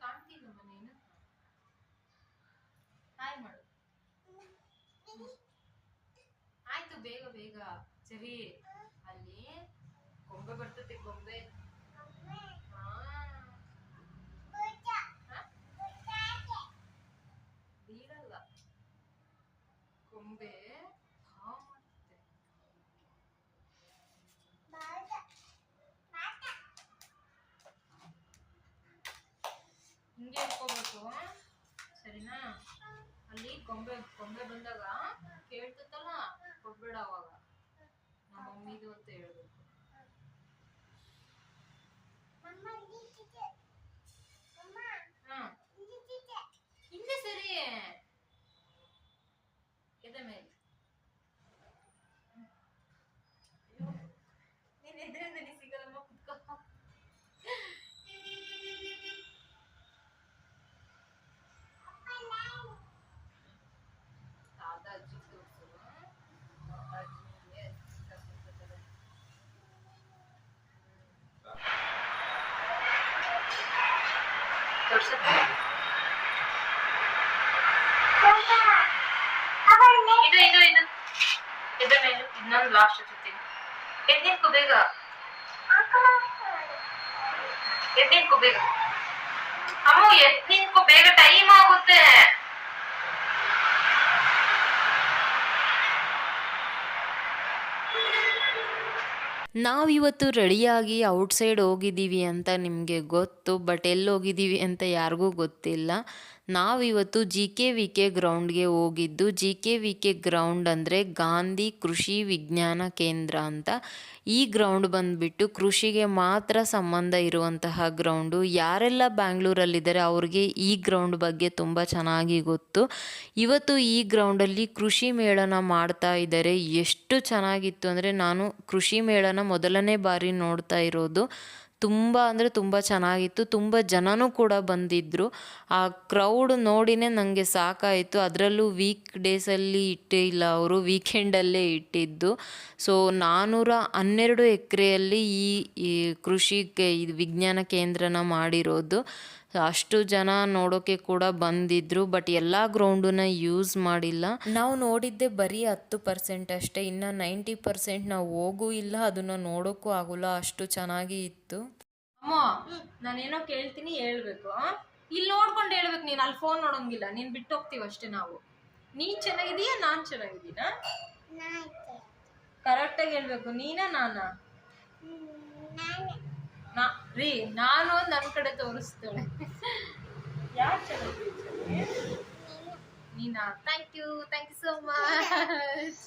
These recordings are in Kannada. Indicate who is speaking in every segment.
Speaker 1: ಕಾಣ್ತಿಲ್ಲಮ್ಮ ನೀನು ಹಾಯ್ ಮಾಡು. ಆಯ್ತು ಬೇಗ ಬೇಗ. ಸರಿ. ಅಲ್ಲಿ ಗೊಂಬೆ ಬರ್ತೈತೆ ಗೊಂಬೆ ಸರಿನಾ ಅಲ್ಲಿ ಗೊಂಬೆ ಗೊಂಬೆ ಬಂದಾಗ ಕೇಳ್ತತ್ತಲ್ಲ ಕೊಡ್ಬೇಡ ಅವಾಗ ನಮ್ಮ ಮಮ್ಮಿದು ಅಂತ ಹೇಳ್ಬೇಕು ಹಾ ಹಿಂದೆ ಸರಿ ಎದೆ ಮೇಲೆ ನೀನ್ ಎದ್ರಿಂದ ನೀ ಸಿಗಲ್ಲಮ್ಮ ಕುತ್ಕೋ ತಾತ ಅಜ್ಜಿ ತೋರ್ಸು ಅಜ್ಜಿಗೆ ಕರ್ಕೊಂಡ್ಬರ್ತಾರೆ. ತೋರ್ಸತ್ತೆ? ಇದು ಇದು ಇದು ಇದು ಮೇಲೆ ಇನ್ನೊಂದು ಲಾಸ್ಟ್ ಜೊತೆ ಎದ್ ನಿಂತ್ಕೋ ಬೇಗ. ಅಮ್ಮ ಬೇಗ ಟೈಮ್ ಆಗುತ್ತೆ.
Speaker 2: ನಾವಿವತ್ತು ರೆಡಿಯಾಗಿ ಔಟ್ಸೈಡ್ ಹೋಗಿದ್ದೀವಿ ಅಂತ ನಿಮಗೆ ಗೊತ್ತು ಬಟ್ ಎಲ್ಲಿ ಹೋಗಿದ್ದೀವಿ ಅಂತ ಯಾರಿಗೂ ಗೊತ್ತಿಲ್ಲ. ನಾವಿವತ್ತು ಜಿ ಕೆ ವಿ ಕೆ ಗ್ರೌಂಡ್ಗೆ ಹೋಗಿದ್ದು G K V K ground ಅಂದರೆ ಗಾಂಧಿ ಕೃಷಿ ವಿಜ್ಞಾನ ಕೇಂದ್ರ ಅಂತ. ಈ ಗ್ರೌಂಡ್ ಬಂದುಬಿಟ್ಟು ಕೃಷಿಗೆ ಮಾತ್ರ ಸಂಬಂಧ ಇರುವಂತಹ ಗ್ರೌಂಡು. ಯಾರೆಲ್ಲ ಬ್ಯಾಂಗ್ಳೂರಲ್ಲಿದ್ದಾರೆ ಅವ್ರಿಗೆ ಈ ಗ್ರೌಂಡ್ ಬಗ್ಗೆ ತುಂಬ ಚೆನ್ನಾಗಿ ಗೊತ್ತು. ಇವತ್ತು ಈ ಗ್ರೌಂಡಲ್ಲಿ ಕೃಷಿ ಮೇಳನ ಮಾಡ್ತಾ ಇದ್ದಾರೆ. ಎಷ್ಟು ಚೆನ್ನಾಗಿತ್ತು ಅಂದರೆ ನಾನು ಕೃಷಿ ಮೇಳನ ಮೊದಲನೇ ಬಾರಿ ನೋಡ್ತಾ ಇರೋದು. ತುಂಬ ಅಂದರೆ ತುಂಬ ಚೆನ್ನಾಗಿತ್ತು. ತುಂಬ ಜನನೂ ಕೂಡ ಬಂದಿದ್ದರು ಆ ಕ್ರೌಡ್ ನೋಡಿನೇ ನನಗೆ ಸಾಕಾಯಿತು. ಅದರಲ್ಲೂ ವೀಕ್ ಡೇಸಲ್ಲಿ ಇಟ್ಟಿಲ್ಲ ಅವರು ವೀಕೆಂಡಲ್ಲೇ ಇಟ್ಟಿದ್ದು. ಸೊ ನಾನ್ನೂರ ಹನ್ನೆರಡು ಎಕರೆಯಲ್ಲಿ ಈ ಈ ಕೃಷಿ ಕೆ- ವಿಜ್ಞಾನ ಕೇಂದ್ರನ ಮಾಡಿರೋದು. ಅಷ್ಟು ಜನ ನೋಡೋಕೆ ಕೂಡ ಬಂದಿದ್ರು ಬಟ್ ಎಲ್ಲ ಗ್ರೌಂಡನ್ನ ಯೂಸ್ ಮಾಡಿಲ್ಲ. ನಾವು ನೋಡಿದ್ದೆ ಬರೀ ಹತ್ತು ಪರ್ಸೆಂಟ್ ಅಷ್ಟೇ ಇನ್ನ ನೈಂಟಿ ಪರ್ಸೆಂಟ್ ನಾವು ಹೋಗೂ ಇಲ್ಲ ಅದನ್ನ ನೋಡೋಕ್ಕೂ ಆಗೋಲ್ಲ ಅಷ್ಟು ಚೆನ್ನಾಗಿ ಇತ್ತು.
Speaker 1: ಅಮ್ಮ ನಾನೇನೋ ಕೇಳ್ತೀನಿ ಹೇಳ್ಬೇಕು? ಇಲ್ಲಿ ನೋಡ್ಕೊಂಡು ಹೇಳ್ಬೇಕು ನೀನು ಅಲ್ಲಿ ಫೋನ್ ನೋಡೋಂಗಿಲ್ಲ ನೀನ್ ಬಿಟ್ಟು ಹೋಗ್ತೀವಿ ಅಷ್ಟೇ ನಾವು. ನೀನ್ ಚೆನ್ನಾಗಿದೀಯಾ ನಾನ್ ಚೆನ್ನಾಗಿದ್ದೀನಾ? ಕರೆಕ್ಟಾಗಿ ಹೇಳ್ಬೇಕು ನೀನಾ ನಾನಾ. ರೀ ನಾನು ನನ್ನ ಕಡೆ ತೋರಿಸ್ತಾಳೆ ನೀನಾ? Thank you thank you so much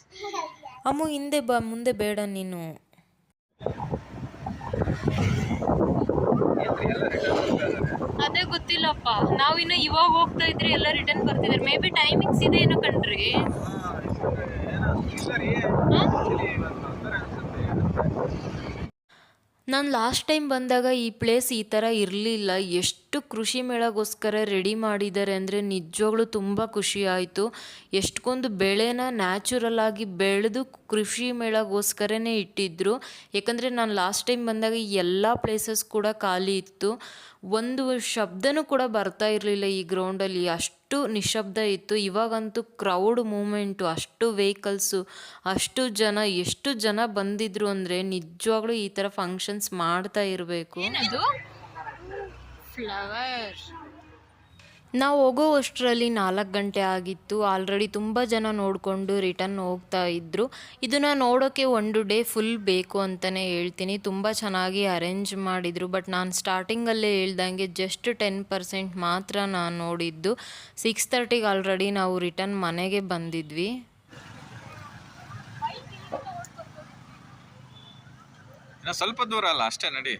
Speaker 2: Ammu ಹಿಂದೆ ಬಾ ಮುಂದೆ ಬೇಡ ನೀನು.
Speaker 1: ಅದೇ ಗೊತ್ತಿಲ್ಲಪ್ಪ. ನಾವು ಇನ್ನು ಇವಾಗ ಹೋಗ್ತಾ ಇದ್ರೆ ಎಲ್ಲ ರಿಟರ್ನ್ ಬರ್ತಿದ್ದಾರೆ ಮೇ ಬಿ ಟೈಮಿಂಗ್ಸ್ ಇದೆ ಏನೋ ಕಣ್ರಿ
Speaker 2: ನಾನು ಲಾಸ್ಟ್ ಟೈಮ್ ಬಂದಾಗ ಈ ಪ್ಲೇಸ್ ಈ ಥರ ಇರಲಿಲ್ಲ ಎಷ್ಟು ಕೃಷಿ ಮೇಳಗೋಸ್ಕರ ರೆಡಿ ಮಾಡಿದ್ದಾರೆ ಅಂದರೆ ನಿಜವಾಗ್ಲೂ ತುಂಬ ಖುಷಿ ಆಯಿತು. ಎಷ್ಟೊಂದು ಬೆಳೆನ ನ್ಯಾಚುರಲ್ ಆಗಿ ಬೆಳೆದು ಕೃಷಿ ಮೇಳಗೋಸ್ಕರನೇ ಇಟ್ಟಿದ್ರು. ಯಾಕಂದರೆ ನಾನು ಲಾಸ್ಟ್ ಟೈಮ್ ಬಂದಾಗ ಎಲ್ಲ ಪ್ಲೇಸಸ್ ಕೂಡ ಖಾಲಿ ಇತ್ತು. ಒಂದು ಶಬ್ದನೂ ಕೂಡ ಬರ್ತಾ ಇರಲಿಲ್ಲ ಈ ಗ್ರೌಂಡಲ್ಲಿ ಅಷ್ಟು ನಿಶಬ್ದ ಇತ್ತು. ಇವಾಗಂತೂ ಕ್ರೌಡ್ ಮೂಮೆಂಟು ಅಷ್ಟು ವೆಹಿಕಲ್ಸು ಅಷ್ಟು ಜನ, ಎಷ್ಟು ಜನ ಬಂದಿದ್ರು ಅಂದರೆ ನಿಜವಾಗ್ಲೂ ಈ ಥರ ಫಂಕ್ಷನ್ಸ್ ಮಾಡ್ತಾ ಇರಬೇಕು.
Speaker 1: ಫ್ಲವರ್
Speaker 2: ನಾವು ಹೋಗೋ ಅಷ್ಟರಲ್ಲಿ ನಾಲ್ಕು ಗಂಟೆ ಆಗಿತ್ತು. ಆಲ್ರೆಡಿ ತುಂಬ ಜನ ನೋಡಿಕೊಂಡು ರಿಟರ್ನ್ ಹೋಗ್ತಾ ಇದ್ದರು ಇದನ್ನು ನೋಡೋಕ್ಕೆ ಒಂದು ಡೇ ಫುಲ್ ಬೇಕು ಅಂತಲೇ ಹೇಳ್ತೀನಿ. ತುಂಬ ಚೆನ್ನಾಗಿ ಅರೇಂಜ್ ಮಾಡಿದರು. ಬಟ್ ನಾನು ಸ್ಟಾರ್ಟಿಂಗಲ್ಲೇ ಹೇಳ್ದಂಗೆ ಜಸ್ಟ್ ಟೆನ್ ಪರ್ಸೆಂಟ್ ಮಾತ್ರ ನಾನು ನೋಡಿದ್ದು. ಸಿಕ್ಸ್ ತರ್ಟಿಗೆ ಆಲ್ರೆಡಿ ನಾವು ರಿಟರ್ನ್ ಮನೆಗೆ ಬಂದಿದ್ವಿ.
Speaker 3: ಸ್ವಲ್ಪ ದೂರ ಅಲ್ಲ ಅಷ್ಟೇ ನಡಿ.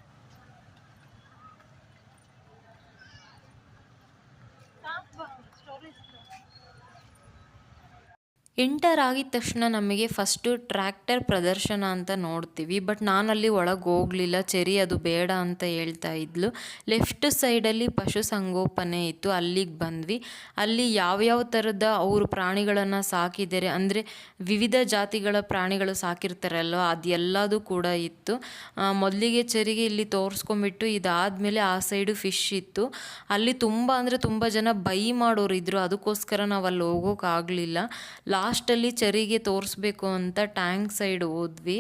Speaker 2: ಎಂಟರ್ ಆಗಿದ ತಕ್ಷಣ ನಮಗೆ ಫಸ್ಟು ಟ್ರ್ಯಾಕ್ಟರ್ ಪ್ರದರ್ಶನ ಅಂತ ನೋಡ್ತೀವಿ. ಬಟ್ ನಾನಲ್ಲಿ ಒಳಗೆ ಹೋಗಲಿಲ್ಲ. ಚೆರಿ, ಅದು ಬೇಡ ಅಂತ ಹೇಳ್ತಾ ಇದ್ಲು. ಲೆಫ್ಟ್ ಸೈಡಲ್ಲಿ ಪಶುಸಂಗೋಪನೆ ಇತ್ತು. ಅಲ್ಲಿಗೆ ಬಂದ್ವಿ. ಅಲ್ಲಿ ಯಾವ್ಯಾವ ಥರದ ಅವರು ಪ್ರಾಣಿಗಳನ್ನು ಸಾಕಿದ್ದಾರೆ, ಅಂದರೆ ವಿವಿಧ ಜಾತಿಗಳ ಪ್ರಾಣಿಗಳು ಸಾಕಿರ್ತಾರಲ್ವ ಅದೆಲ್ಲದೂ ಕೂಡ ಇತ್ತು. ಮೊದಲಿಗೆ ಚೆರಿಗೆ ಇಲ್ಲಿ ತೋರಿಸ್ಕೊಂಬಿಟ್ಟು ಇದಾದಮೇಲೆ ಆ ಸೈಡು ಫಿಶ್ ಇತ್ತು. ಅಲ್ಲಿ ತುಂಬ ಅಂದರೆ ತುಂಬ ಜನ ಬೈ ಮಾಡೋರು ಇದ್ರು ಅದಕ್ಕೋಸ್ಕರ ನಾವು ಅಲ್ಲಿ ಹೋಗೋಕ್ಕಾಗಲಿಲ್ಲ ಲಾಸ್ಟಲ್ಲಿ ಚರಿಗೆ ತೋರಿಸ್ಬೇಕು ಅಂತ ಟ್ಯಾಂಕ್ ಸೈಡ್ ಹೋದ್ವಿ.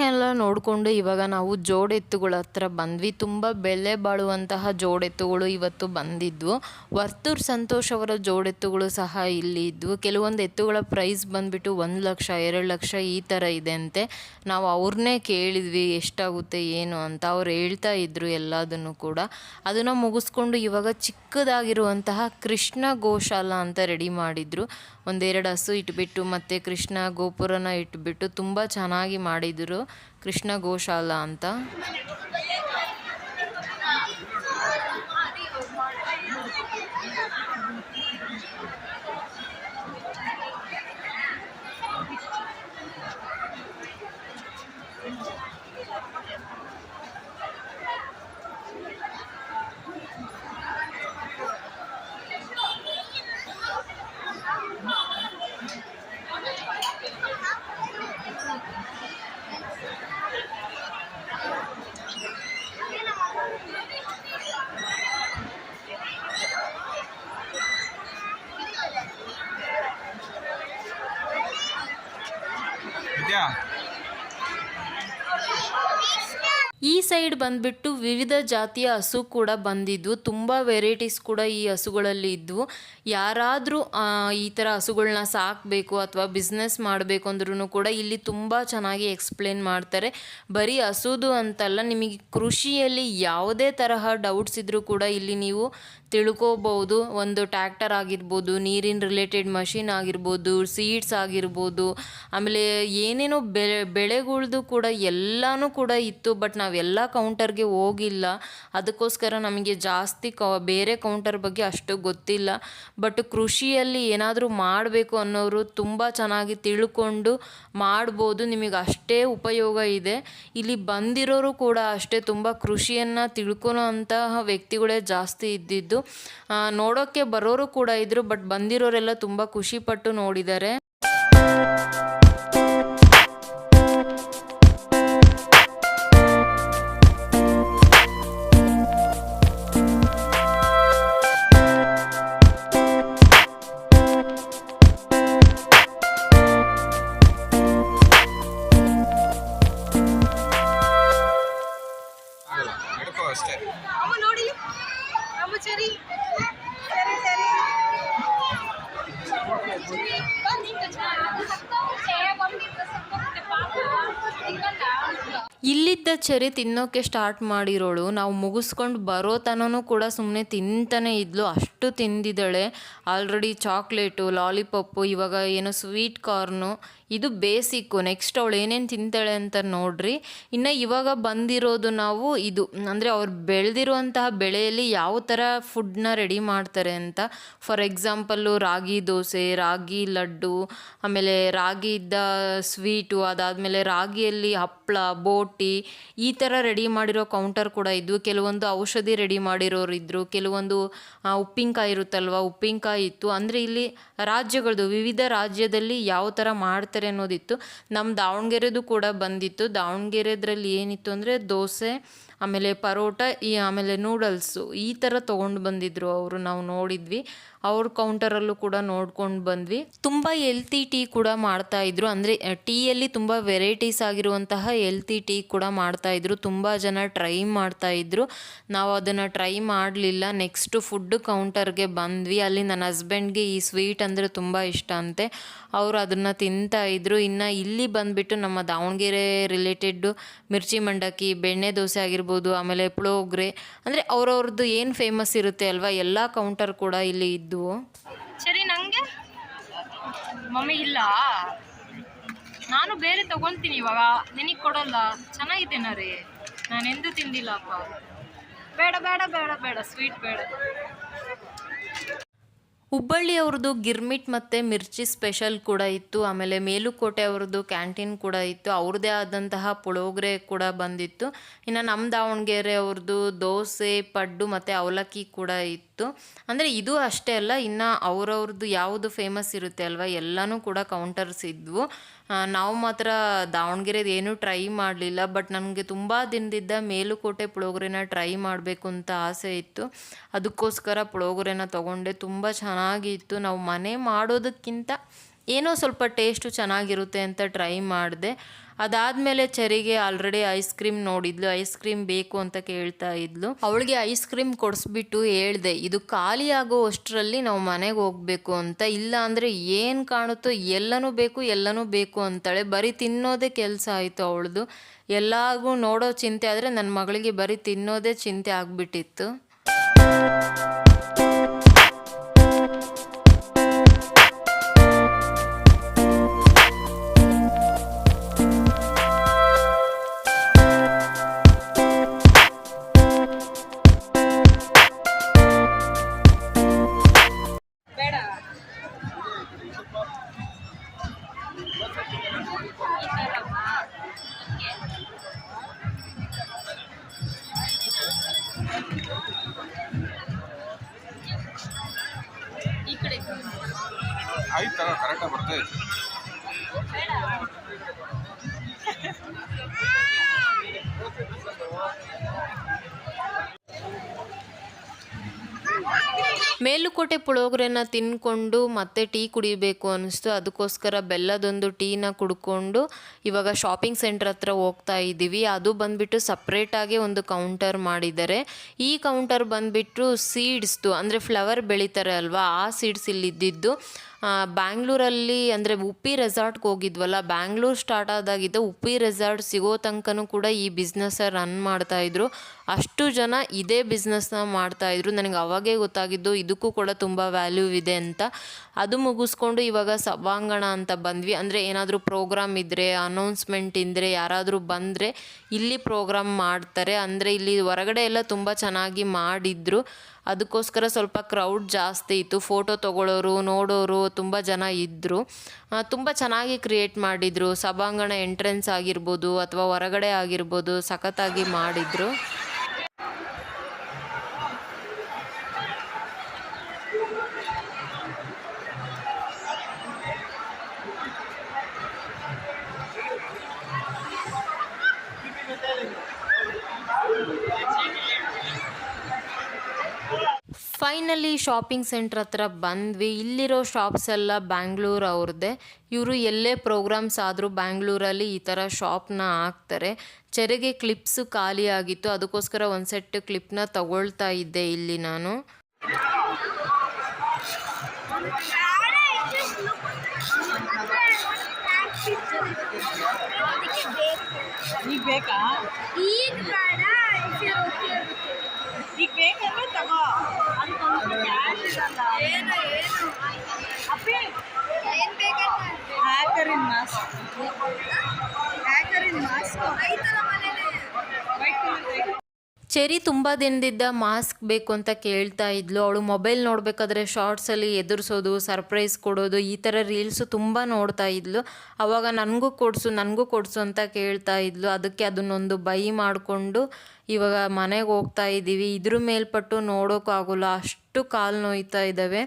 Speaker 3: ಸರಿ
Speaker 2: ಫಿಶ್ ಟ್ಯಾಂಕ್ನೆಲ್ಲ ನೋಡಿಕೊಂಡು ಇವಾಗ ನಾವು ಜೋಡೆತ್ತುಗಳ ಹತ್ರ ಬಂದ್ವಿ. ತುಂಬ ಬೆಲೆ ಬಾಳುವಂತಹ ಜೋಡೆತ್ತುಗಳು ಇವತ್ತು ಬಂದಿದ್ವು. ವರ್ತೂರ್ ಸಂತೋಷ್ ಅವರ ಜೋಡೆತ್ತುಗಳು ಸಹ ಇಲ್ಲಿ ಇದ್ವು. ಕೆಲವೊಂದು ಎತ್ತುಗಳ ಪ್ರೈಸ್ ಬಂದ್ಬಿಟ್ಟು ಒಂದು ಲಕ್ಷ, ಎರಡು ಲಕ್ಷ ಈ ಥರ ಇದೆ ಅಂತೆ. ನಾವು ಅವ್ರನ್ನೇ ಕೇಳಿದ್ವಿ ಎಷ್ಟಾಗುತ್ತೆ, ಏನು ಅಂತ. ಅವ್ರು ಹೇಳ್ತಾ ಇದ್ರು ಎಲ್ಲದನ್ನು ಕೂಡ. ಅದನ್ನು ಮುಗಿಸ್ಕೊಂಡು ಇವಾಗ ಚಿಕ್ಕದಾಗಿರುವಂತಹ ಕೃಷ್ಣ ಗೋಶಾಲ ಅಂತ ರೆಡಿ ಮಾಡಿದ್ರು. ಒಂದೆರಡು ಹಸು ಇಟ್ಬಿಟ್ಟು ಮತ್ತು ಕೃಷ್ಣ ಗೋಪುರನ ಇಟ್ಬಿಟ್ಟು ತುಂಬ ಚೆನ್ನಾಗಿ ಮಾಡಿದರು. ಕೃಷ್ಣ ಗೋಶಾಲ ಅಂತ
Speaker 3: ವಿದ್ಯಾ
Speaker 2: ಈ ಸೈಡ್ ಬಂದ್ಬಿಟ್ಟು ವಿವಿಧ ಜಾತಿಯ ಹಸು ಕೂಡ ಬಂದಿದ್ವು ತುಂಬ ವೆರೈಟೀಸ್ ಕೂಡ ಈ ಹಸುಗಳಲ್ಲಿ ಇದ್ವು ಯಾರಾದರೂ ಈ ಥರ ಹಸುಗಳನ್ನ ಸಾಕಬೇಕು ಅಥವಾ ಬಿಸ್ನೆಸ್ ಮಾಡಬೇಕು ಅಂದ್ರೂ ಕೂಡ ಇಲ್ಲಿ ತುಂಬ ಚೆನ್ನಾಗಿ ಎಕ್ಸ್ಪ್ಲೇನ್ ಮಾಡ್ತಾರೆ. ಬರೀ ಹಸುದು ಅಂತಲ್ಲ, ನಿಮಗೆ ಕೃಷಿಯಲ್ಲಿ ಯಾವುದೇ ತರಹ ಡೌಟ್ಸ್ ಇದ್ದರೂ ಕೂಡ ಇಲ್ಲಿ ನೀವು ತಿಳ್ಕೋಬಹುದು. ಒಂದು ಟ್ಯಾಕ್ಟರ್ ಆಗಿರ್ಬೋದು, ನೀರಿನ ರಿಲೇಟೆಡ್ ಮಷಿನ್ ಆಗಿರ್ಬೋದು ಸೀಡ್ಸ್ ಆಗಿರ್ಬೋದು, ಆಮೇಲೆ ಏನೇನೋ ಬೆಳೆ, ಬೆಳೆಗಳ್ದು ಕೂಡ ಎಲ್ಲನೂ ಕೂಡ ಇತ್ತು ಬಟ್ ನಾವೆಲ್ಲ ಕೌಂಟರ್ಗೆ ಹೋಗಿಲ್ಲ. ಅದಕ್ಕೋಸ್ಕರ ನಮಗೆ ಜಾಸ್ತಿ ಕ, ಬೇರೆ ಕೌಂಟರ್ ಬಗ್ಗೆ ಅಷ್ಟು ಗೊತ್ತಿಲ್ಲ. ಬಟ್ ಕೃಷಿಯಲ್ಲಿ ಏನಾದರೂ ಮಾಡಬೇಕು ಅನ್ನೋರು ತುಂಬ ಚೆನ್ನಾಗಿ ತಿಳ್ಕೊಂಡು ಮಾಡ್ಬೋದು. ನಿಮಗೆ ಅಷ್ಟೇ ಉಪಯೋಗ ಇದೆ. ಇಲ್ಲಿ ಬಂದಿರೋರು ಕೂಡ ಅಷ್ಟೇ ತುಂಬ ಕೃಷಿಯನ್ನು ತಿಳ್ಕೊಳೋ ಅಂತಹ ವ್ಯಕ್ತಿಗಳೇ ಜಾಸ್ತಿ ಇದ್ದಿದ್ದು. ನೋಡೋಕ್ಕೆ ಬರೋರು ಕೂಡ ಇದ್ದರು ಬಟ್ ಬಂದಿರೋರೆಲ್ಲ ತುಂಬ ಖುಷಿಪಟ್ಟು ನೋಡಿದ್ದಾರೆ. ಇಲ್ಲಿದ್ದ ತಿನ್ನೋಕೆ ಸ್ಟಾರ್ಟ್ ಮಾಡಿರೋಳು. ನಾವು ಮುಗಿಸ್ಕೊಂಡು ಬರೋ ತನೂ ಕೂಡ ಸುಮ್ಮನೆ ತಿಂತಾನೆ ಇದ್ಲು. ಅಷ್ಟು ತಿಂದಿದ್ದಾಳೆ. ಆಲ್ರೆಡಿ ಚಾಕ್ಲೇಟು ಲಾಲಿಪಾಪು ಇವಾಗ ಏನು ಸ್ವೀಟ್ ಕಾರ್ನು ಇದು ಬೇಸಿಕ್ಕು. ನೆಕ್ಸ್ಟ್ ಅವಳು ಏನೇನು ತಿಂತಾಳೆ ಅಂತ ನೋಡ್ರಿ. ಇನ್ನು ಇವಾಗ ಬಂದಿರೋದು ನಾವು ಇದು. ಅಂದರೆ ಅವ್ರು ಬೆಳೆದಿರುವಂತಹ ಬೆಳೆಯಲ್ಲಿ ಯಾವ ಥರ ಫುಡ್ನ ರೆಡಿ ಮಾಡ್ತಾರೆ ಅಂತ. ಫಾರ್ ಎಕ್ಸಾಂಪಲ್ಲು ರಾಗಿ ದೋಸೆ ರಾಗಿ ಲಡ್ಡು ಆಮೇಲೆ ರಾಗಿಯಿದ್ದ ಸ್ವೀಟು ಅದಾದಮೇಲೆ ರಾಗಿಯಲ್ಲಿ ಹಪ್ಪಳ ಬೋಟಿ ಈ ಥರ ರೆಡಿ ಮಾಡಿರೋ ಕೌಂಟರ್ ಕೂಡ ಇದ್ವು. ಕೆಲವೊಂದು ಔಷಧಿ ರೆಡಿ ಮಾಡಿರೋರು ಇದ್ದರು ಕೆಲವೊಂದು ಆ, ಉಪ್ಪಿನಕಾಯಿ ಇರುತ್ತಲ್ವ? ಉಪ್ಪಿನಕಾಯಿ ಇತ್ತು. ಅಂದರೆ ಇಲ್ಲಿ ರಾಜ್ಯಗಳದ್ದು ವಿವಿಧ ರಾಜ್ಯದಲ್ಲಿ ಯಾವ ಥರ ಮಾಡ್ತಾರೆ ಅನ್ನೋದಿತ್ತು. ನಮ್ಮ ದಾವಣಗೆರೆದು ಕೂಡ ಬಂದಿತ್ತು. ದಾವಣಗೆರೆದ್ರಲ್ಲಿ ಏನಿತ್ತು ಅಂದರೆ ದೋಸೆ ಆಮೇಲೆ ಪರೋಟ, ಈ ಆಮೇಲೆ ನೂಡಲ್ಸು ಈ ಥರ ತೊಗೊಂಡು ಬಂದಿದ್ರು ಅವರು ನಾವು ನೋಡಿದ್ವಿ. ಅವ್ರ ಕೌಂಟರಲ್ಲೂ ಕೂಡ ನೋಡ್ಕೊಂಡು ಬಂದ್ವಿ. ತುಂಬ ಎಲ್ತಿ ಟೀ ಕೂಡ ಮಾಡ್ತಾ ಇದ್ರು. ಅಂದರೆ ಟೀಯಲ್ಲಿ ತುಂಬ ವೆರೈಟೀಸ್ ಆಗಿರುವಂತಹ ಎಲ್ತಿ ಟೀ ಕೂಡ ಮಾಡ್ತಾ ಇದ್ರು. ತುಂಬ ಜನ ಟ್ರೈ ಮಾಡ್ತಾ ಇದ್ರು. ನಾವು ಅದನ್ನು ಟ್ರೈ ಮಾಡಲಿಲ್ಲ. ನೆಕ್ಸ್ಟ್ ಫುಡ್ ಕೌಂಟರ್ಗೆ ಬಂದ್ವಿ. ಅಲ್ಲಿ ನನ್ನ ಹಸ್ಬೆಂಡ್ಗೆ ಈ ಸ್ವೀಟ್ ಅಂದರೆ ತುಂಬ ಇಷ್ಟ ಅಂತೆ. ಅವರು ಅದನ್ನು ತಿಂತಾ ಇದ್ರು. ಇನ್ನು ಇಲ್ಲಿ ಬಂದುಬಿಟ್ಟು ನಮ್ಮ ದಾವಣಗೆರೆ ರಿಲೇಟೆಡ್ಡು ಮಿರ್ಚಿ ಮಂಡಕ್ಕಿ, ಬೆಣ್ಣೆ ದೋಸೆ ಆಗಿರ್ಬೋದು ಆಮೇಲೆ ಪುಳೋಗ್ರೆ ಅಂದರೆ ಅವ್ರವ್ರದ್ದು ಏನು ಫೇಮಸ್ ಇರುತ್ತೆ ಅಲ್ವಾ? ಎಲ್ಲ ಕೌಂಟರ್ ಕೂಡ ಇಲ್ಲಿ ಇದ್ವು
Speaker 1: ಸರಿ ನನಗೆ ಮಮ್ಮಿ ಇಲ್ಲ. ನಾನು ಬೇರೆ ತಗೊಂತೀನಿ ಇವಾಗ. ನಿನಗೆ ಕೊಡಲ್ಲ. ಚೆನ್ನಾಗಿದ್ದೇನ ರೀ ನಾನೆಂದೂ ತಿಂದಿಲ್ಲಪ್ಪ ಬೇಡ ಬೇಡ ಬೇಡ ಬೇಡ. ಸ್ವೀಟ್ ಬೇಡ.
Speaker 2: ಹುಬ್ಬಳ್ಳಿ ಅವ್ರದ್ದು ಗಿರ್ಮಿಟ್ ಮತ್ತು ಮಿರ್ಚಿ ಸ್ಪೆಷಲ್ ಕೂಡ ಇತ್ತು. ಆಮೇಲೆ ಮೇಲುಕೋಟೆ ಅವ್ರದ್ದು ಕ್ಯಾಂಟೀನ್ ಕೂಡ ಇತ್ತು. ಅವ್ರದ್ದೇ ಆದಂತಹ ಪುಳೋಗ್ರೆ ಕೂಡ ಬಂದಿತ್ತು. ಇನ್ನು ನಮ್ಮ ದಾವಣಗೆರೆ ಅವ್ರದ್ದು ದೋಸೆ, ಪಡ್ಡು ಮತ್ತು ಅವಲಕ್ಕಿ ಕೂಡ ಇತ್ತು. ಅಂದರೆ ಇದು ಅಷ್ಟೇ ಅಲ್ಲ, ಇನ್ನು ಅವರವ್ರದ್ದು ಯಾವುದು ಫೇಮಸ್ ಇರುತ್ತೆ ಅಲ್ವಾ, ಎಲ್ಲನೂ ಕೂಡ ಕೌಂಟರ್ಸ್ ಇದ್ವು. ನಾವು ಮಾತ್ರ ದಾವಣಗೆರೆದು ಏನೂ ಟ್ರೈ ಮಾಡಲಿಲ್ಲ ಬಟ್ ನನಗೆ ತುಂಬ ದಿನದಿಂದ ಮೇಲುಕೋಟೆ ಪುಳೋಗ್ರೆನ ಟ್ರೈ ಮಾಡಬೇಕು ಅಂತ ಆಸೆ ಇತ್ತು. ಅದಕ್ಕೋಸ್ಕರ ಪುಳೋಗ್ರೆನ ತೊಗೊಂಡೆ, ತುಂಬ ಚೆನ್ನಾಗಿತ್ತು. ನಾವು ಮನೆ ಮಾಡೋದಕ್ಕಿಂತ ಏನೋ ಸ್ವಲ್ಪ ಟೇಸ್ಟು ಚೆನ್ನಾಗಿರುತ್ತೆ ಅಂತ ಟ್ರೈ ಮಾಡಿದೆ. ಅದಾದಮೇಲೆ ಚರಿಗೆ ಆಲ್ರೆಡಿ ಐಸ್ ಕ್ರೀಮ್ ನೋಡಿದ್ಲು, ಐಸ್ ಕ್ರೀಮ್ ಬೇಕು ಅಂತ ಕೇಳ್ತಾ ಇದ್ಲು. ಅವಳಿಗೆ ಐಸ್ ಕ್ರೀಮ್ ಕೊಡಿಸ್ಬಿಟ್ಟು ಹೇಳ್ದೆ, ಇದು ಖಾಲಿ ಆಗೋ ಅಷ್ಟರಲ್ಲಿ ನಾವು ಮನೆಗೆ ಹೋಗಬೇಕು ಅಂತ. ಇಲ್ಲ ಅಂದರೆ ಏನು ಕಾಣುತ್ತೋ ಎಲ್ಲನೂ ಬೇಕು ಎಲ್ಲನೂ ಬೇಕು ಅಂತಾಳೆ. ಬರೀ ತಿನ್ನೋದೇ ಕೆಲಸ ಆಯಿತು ಅವಳದು. ಎಲ್ಲಾಗೂ ನೋಡೋ ಚಿಂತೆ ಆದರೆ ನನ್ನ ಮಗಳಿಗೆ ಬರೀ ತಿನ್ನೋದೇ ಚಿಂತೆ ಆಗಿಬಿಟ್ಟಿತ್ತು. ಮೇಲುಕೋಟೆ ಪುಳೋಗ್ರೆನ ತಿನ್ಕೊಂಡು ಮತ್ತೆ ಟೀ ಕುಡಿಬೇಕು ಅನಿಸ್ತು ಅದಕ್ಕೋಸ್ಕರ ಬೆಲ್ಲದೊಂದು ಟೀನ ಕುಡ್ಕೊಂಡು ಇವಾಗ ಶಾಪಿಂಗ್ ಸೆಂಟರ್ ಹತ್ರ ಹೋಗ್ತಾ ಇದ್ದೀವಿ. ಅದು ಬಂದ್ಬಿಟ್ಟು ಸಪ್ರೇಟಾಗಿ ಒಂದು ಕೌಂಟರ್ ಮಾಡಿದ್ದಾರೆ. ಈ ಕೌಂಟರ್ ಬಂದುಬಿಟ್ಟು ಸೀಡ್ಸ್ದು ಅಂದರೆ ಫ್ಲವರ್ ಬೆಳೀತಾರೆ ಅಲ್ವಾ? ಆ ಸೀಡ್ಸ್ ಇಲ್ಲಿ ಇದ್ದಿದ್ದು ಆ, ಬ್ಯಾಂಗ್ಳೂರಲ್ಲಿ ಅಂದರೆ ಉಪ್ಪಿ ರೆಸಾರ್ಟ್ಗೆ ಹೋಗಿದ್ವಲ್ಲ, ಬ್ಯಾಂಗ್ಳೂರ್ ಸ್ಟಾರ್ಟ್ ಆದಾಗಿದ್ದ ಉಪ್ಪಿ ರೆಸಾರ್ಟ್ ಸಿಗೋ ತನಕನೂ ಕೂಡ ಈ ಬಿಸ್ನೆಸ್ಸ ರನ್ ಮಾಡ್ತಾಯಿದ್ರು ಅಷ್ಟು ಜನ ಇದೇ ಬಿಸ್ನೆಸ್ನ ಮಾಡ್ತಾಯಿದ್ರು ನನಗೆ ಅವಾಗೇ ಗೊತ್ತಾಗಿದ್ದು ಇದಕ್ಕೂ ಕೂಡ ತುಂಬ ವ್ಯಾಲ್ಯೂ ಇದೆ ಅಂತ. ಅದು ಮುಗಿಸ್ಕೊಂಡು ಇವಾಗ ಸಭಾಂಗಣ ಅಂತ ಬಂದ್ವಿ. ಅಂದರೆ ಏನಾದರೂ ಪ್ರೋಗ್ರಾಮ್ ಇದ್ದರೆ ಅನೌನ್ಸ್ಮೆಂಟ್ ಇದ್ದರೆ ಯಾರಾದರೂ ಬಂದರೆ ಇಲ್ಲಿ ಪ್ರೋಗ್ರಾಮ್ ಮಾಡ್ತಾರೆ. ಅಂದರೆ ಇಲ್ಲಿ ಹೊರಗಡೆ ಎಲ್ಲ ತುಂಬ ಚೆನ್ನಾಗಿ ಮಾಡಿದ್ರು. ಅದಕ್ಕೋಸ್ಕರ ಸ್ವಲ್ಪ ಕ್ರೌಡ್ ಜಾಸ್ತಿ ಇತ್ತು. ಫೋಟೋ ತೊಗೊಳ್ಳೋರು, ನೋಡೋರು ತುಂಬ ಜನ ಇದ್ದರು ತುಂಬ ಚೆನ್ನಾಗಿ ಕ್ರಿಯೇಟ್ ಮಾಡಿದರು. ಸಭಾಂಗಣ ಎಂಟ್ರೆನ್ಸ್ ಆಗಿರ್ಬೋದು ಅಥವಾ ಹೊರಗಡೆ ಆಗಿರ್ಬೋದು ಸಖತ್ತಾಗಿ ಮಾಡಿದರು. ಫೈನಲಿ ಶಾಪಿಂಗ್ ಸೆಂಟ್ರ್ ಹತ್ರ ಬಂದ್ವಿ. ಇಲ್ಲಿರೋ ಶಾಪ್ಸ್ ಎಲ್ಲ ಬ್ಯಾಂಗ್ಳೂರ್ ಅವ್ರದ್ದೇ ಇವರು ಎಲ್ಲೇ ಪ್ರೋಗ್ರಾಮ್ಸ್ ಆದರೂ ಬ್ಯಾಂಗ್ಳೂರಲ್ಲಿ ಈ ಥರ ಶಾಪ್ನ ಹಾಕ್ತಾರೆ. ಚೆರೆಗೆ ಕ್ಲಿಪ್ಸ್ ಖಾಲಿ ಆಗಿತ್ತು. ಅದಕ್ಕೋಸ್ಕರ ಒಂದು ಸೆಟ್ ಕ್ಲಿಪ್ನ ತಗೊಳ್ತಾ ಇದ್ದೆ ಇಲ್ಲಿ ನಾನು.
Speaker 4: ಈಗ ಬೇಕಾ?
Speaker 5: ಈಗ ಬೇಡ
Speaker 4: ಈಗ ಬೇಕಂದ್ರೆ ತಗೋ.
Speaker 2: ಚೆರಿ ತುಂಬ ದಿನದಿಂದ ಮಾಸ್ಕ್ ಬೇಕು ಅಂತ ಕೇಳ್ತಾ ಇದ್ಲು. ಅವಳು ಮೊಬೈಲ್ ನೋಡಬೇಕಾದ್ರೆ ಶಾರ್ಟ್ಸಲ್ಲಿ ಎದುರಿಸೋದು ಸರ್ಪ್ರೈಸ್ ಕೊಡೋದು, ಈ ಥರ ರೀಲ್ಸು ತುಂಬ ನೋಡ್ತಾ ಇದ್ಲು. ಅವಾಗ ನನಗೂ ಕೊಡಿಸು ನನಗೂ ಕೊಡಿಸು ಅಂತ ಕೇಳ್ತಾ ಇದ್ಲು. ಅದಕ್ಕೆ ಅದನ್ನೊಂದು ಬೈ ಮಾಡಿಕೊಂಡು ಇವಾಗ ಮನೆಗೆ ಹೋಗ್ತಾ ಇದ್ದೀವಿ ಇದ್ರ ಮೇಲ್ಪಟ್ಟು ನೋಡೋಕ್ಕಾಗಲ್ಲ ಅಷ್ಟು ಅಷ್ಟು ಕಾಲು ನೋಯ್ತಾ ಇದ್ದಾವೆ.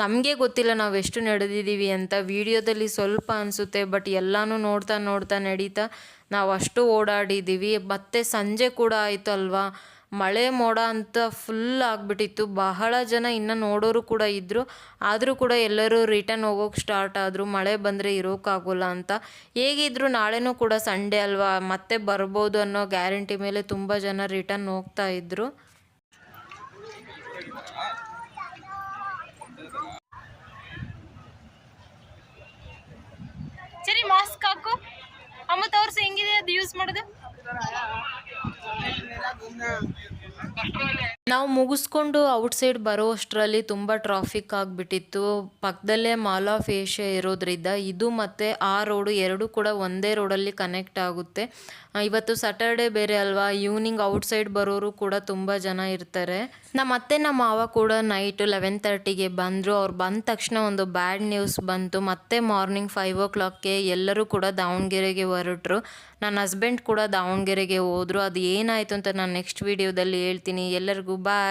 Speaker 2: ನಮಗೆ ಗೊತ್ತಿಲ್ಲ ನಾವು ಎಷ್ಟು ನಡೆದಿದ್ದೀವಿ ಅಂತ. ವಿಡಿಯೋದಲ್ಲಿ ಸ್ವಲ್ಪ ಅನಿಸುತ್ತೆ, ಬಟ್ ಎಲ್ಲನೂ ನೋಡ್ತಾ ನೋಡ್ತಾ ನಡೀತಾ ನಾವು ಅಷ್ಟು ಓಡಾಡಿದ್ದೀವಿ. ಮತ್ತು ಸಂಜೆ ಕೂಡ ಆಯಿತು ಅಲ್ವಾ? ಮಳೆ ಮೋಡ ಅಂತ ಫುಲ್ ಆಗಿಬಿಟ್ಟಿತ್ತು. ಬಹಳ ಜನ ಇನ್ನು ನೋಡೋರು ಕೂಡ ಇದ್ದರು ಆದರೂ ಕೂಡ ಎಲ್ಲರೂ ರಿಟರ್ನ್ ಹೋಗೋಕೆ ಸ್ಟಾರ್ಟ್ ಆದರೂ. ಮಳೆ ಬಂದರೆ ಇರೋಕ್ಕಾಗೋಲ್ಲ ಅಂತ. ಹೇಗಿದ್ರು ನಾಳೆನೂ ಕೂಡ ಸಂಡೇ ಅಲ್ವಾ? ಮತ್ತೆ ಬರ್ಬೋದು ಅನ್ನೋ ಗ್ಯಾರಂಟಿ ಮೇಲೆ ತುಂಬ ಜನ ರಿಟರ್ನ್ ಹೋಗ್ತಾ ಇದ್ದರು
Speaker 1: ಸರಿ ಮಾಸ್ಕ್ ಹಾಕು. ಅಮ್ಮ ತೋರ್ಸು ಹೆಂಗಿದೆ? ಅದು ಯೂಸ್ ಮಾಡೋದು?
Speaker 2: ನಾವು ಮುಗಿಸ್ಕೊಂಡು ಔಟ್ಸೈಡ್ ಬರೋ ಅಷ್ಟರಲ್ಲಿ ತುಂಬ ಟ್ರಾಫಿಕ್ ಆಗಿಬಿಟ್ಟಿತ್ತು. ಪಕ್ಕದಲ್ಲೇ ಮಾಲ್ ಆಫ್ ಏಷ್ಯಾ ಇರೋದ್ರಿಂದ ಇದು ಮತ್ತು ಆ ರೋಡು ಎರಡೂ ಕೂಡ ಒಂದೇ ರೋಡಲ್ಲಿ ಕನೆಕ್ಟ್ ಆಗುತ್ತೆ. ಇವತ್ತು ಸ್ಯಾಟರ್ಡೇ ಬೇರೆ ಅಲ್ವಾ? ಈವ್ನಿಂಗ್ ಔಟ್ಸೈಡ್ ಬರೋರು ಕೂಡ ತುಂಬ ಜನ ಇರ್ತಾರೆ. ನಮ್ಮ ಅತ್ತೆ ನಮ್ಮ ಮಾವ ಕೂಡ ನೈಟ್ ಲೆವೆನ್ ತರ್ಟಿಗೆ ಬಂದರು. ಅವ್ರು ಬಂದ ತಕ್ಷಣ ಒಂದು ಬ್ಯಾಡ್ ನ್ಯೂಸ್ ಬಂತು. ಮತ್ತೆ ಮಾರ್ನಿಂಗ್ ಫೈವ್ ಓ ಕ್ಲಾಕ್ಗೆ ಎಲ್ಲರೂ ಕೂಡ ದಾವಣಗೆರೆಗೆ ಹೊರಟರು. ನನ್ನ ಹಸ್ಬೆಂಡ್ ಕೂಡ ದಾವಣಗೆರೆಗೆ ಹೋದರು. ಅದು ಏನಾಯಿತು ಅಂತ ನಾನು ನೆಕ್ಸ್ಟ್ ವೀಡಿಯೋದಲ್ಲಿ ಹೇಳ್ತೀನಿ. ಎಲ್ಲರಿಗೂ Bye.